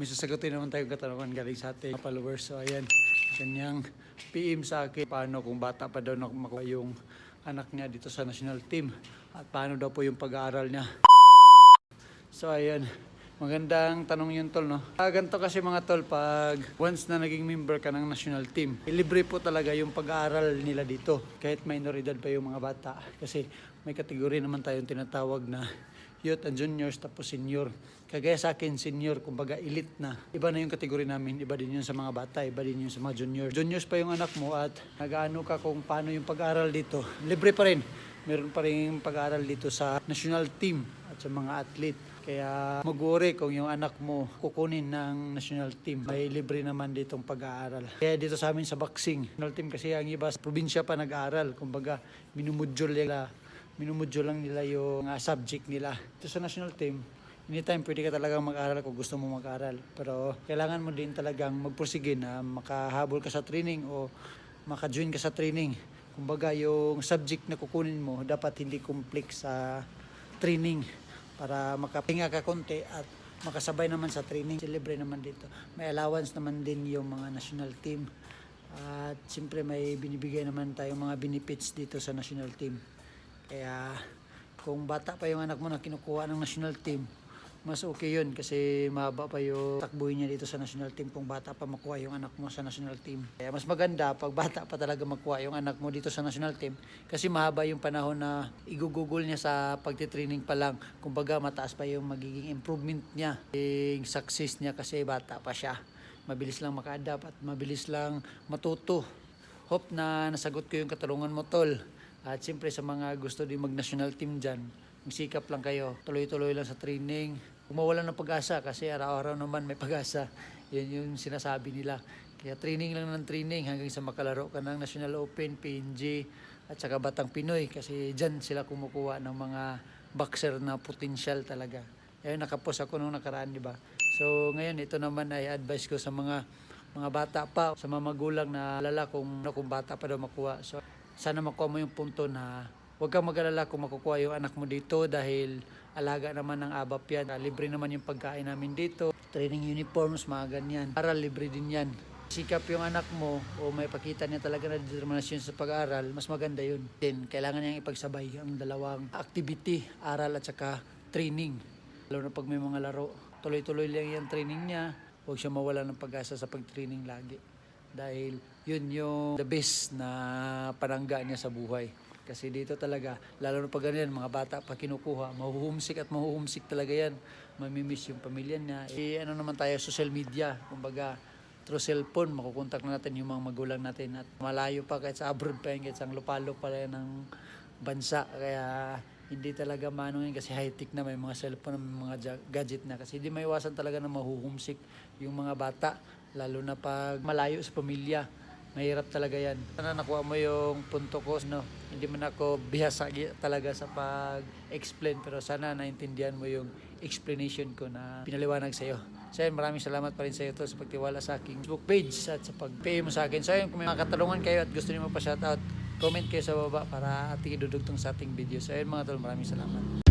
may sasagutin naman tayong katanungan galing sa ating followers. So ayan, kanyang PM sa akin paano kung bata pa daw makuha yung anak niya dito sa national team at paano daw po yung pag-aaral niya. So ayan, magandang tanong yun tol no. Ah, ganito kasi mga tol pag once na naging member ka ng national team, libre po talaga yung pag-aaral nila dito kahit minor edad pa yung mga bata kasi may kategory naman tayong tinatawag na youth and juniors tapos senior. Kagaya sa akin, senior, kumbaga elite na. Iba na yung kategory namin, iba din yun sa mga bata, iba din yun sa mga junior. Juniors pa yung anak mo at nag-ano ka kung paano yung pag-aaral dito. Libre pa rin. Meron pa rin pag-aaral dito sa national team at sa mga athlete. Kaya mag-worry kung yung anak mo kukunin ng national team. May libre naman ditong pag-aaral. Kaya dito sa amin sa boxing, national team kasi ang iba sa probinsya pa nag-aaral. Kumbaga, minumudjol nila minumudyo lang nila yung ah, subject nila. Ito sa national team, anytime pwede ka talagang mag-aral kung gusto mo mag-aral. Pero kailangan mo din talagang magpursige na makahabol ka sa training o maka-join ka sa training. Kumbaga yung subject na kukunin mo dapat hindi complex sa training para makapahinga ka konti at makasabay naman sa training. Celebrate naman dito. May allowance naman din yung mga national team. At siyempre may binibigay naman tayong mga benefits dito sa national team. Kaya kung bata pa yung anak mo na kinukuha ng national team, mas okay yun kasi mahaba pa yung takbuhin niya dito sa national team kung bata pa makuha yung anak mo sa national team. Kaya mas maganda pag bata pa talaga makuha yung anak mo dito sa national team kasi mahaba yung panahon na igugugol niya sa pagtitraining pa lang. Kumbaga mataas pa yung magiging improvement niya, yung success niya kasi bata pa siya. Mabilis lang maka-adapt at mabilis lang matuto. Hope na nasagot ko yung katanungan mo, Tol. At siyempre sa mga gusto din mag-national team dyan, magsikap lang kayo. Tuloy-tuloy lang sa training. Kung mawalan ng pag-asa kasi araw-araw naman may pag-asa. Yan yung sinasabi nila. Kaya training lang ng training hanggang sa makalaro ka ng National Open, PNG, at saka Batang Pinoy. Kasi dyan sila kumukuha ng mga boxer na potential talaga. Ayun, nakapos ako nung nakaraan, di ba? So ngayon, ito naman ay advice ko sa mga mga bata pa, sa mga magulang na alala kung, kung bata pa daw makuha. So sana makuha mo yung punto na huwag kang mag-alala kung makukuha yung anak mo dito dahil alaga naman ng ABAP yan. Ah, Libre naman yung pagkain namin dito. Training uniforms, mga ganyan. Para libre din yan. Sikap yung anak mo o may pakita niya talaga na determinasyon sa pag-aaral, mas maganda yun. Then, kailangan niyang ipagsabay ang dalawang activity, aral at saka training. Lalo na pag may mga laro, tuloy-tuloy lang yung training niya. Huwag siya mawala ng pag-asa sa pag-training lagi. Dahil yun yung the best na panangga niya sa buhay. Kasi dito talaga, lalo na pag ganyan, mga bata pa kinukuha, mahuhumsik at mahuhumsik talaga yan. Mamimiss yung pamilya niya. Eh, ano naman tayo, social media. Kumbaga, through cellphone, makukontak na natin yung mga magulang natin. At malayo pa, kahit sa abroad pa yan, kahit sa lupalo pa yan ng bansa. Kaya hindi talaga manong yun kasi high-tech na may mga cellphone, may mga gadget na. Kasi hindi maiwasan talaga na mahuhumsik yung mga bata. Lalo na pag malayo sa pamilya. Mahirap talaga yan. Sana nakuha mo yung punto ko. No? Hindi man ako bihasa talaga sa pag-explain pero sana naintindihan mo yung explanation ko na pinaliwanag sa'yo. So yun, maraming salamat pa rin sa iyo to sa pagtiwala sa aking Facebook page at sa pag-pay mo sa akin. So yun, kung may mga katanungan kayo at gusto niyo pa shoutout, comment kayo sa baba para ating idudugtong sa ating video. So yun mga tol, maraming salamat.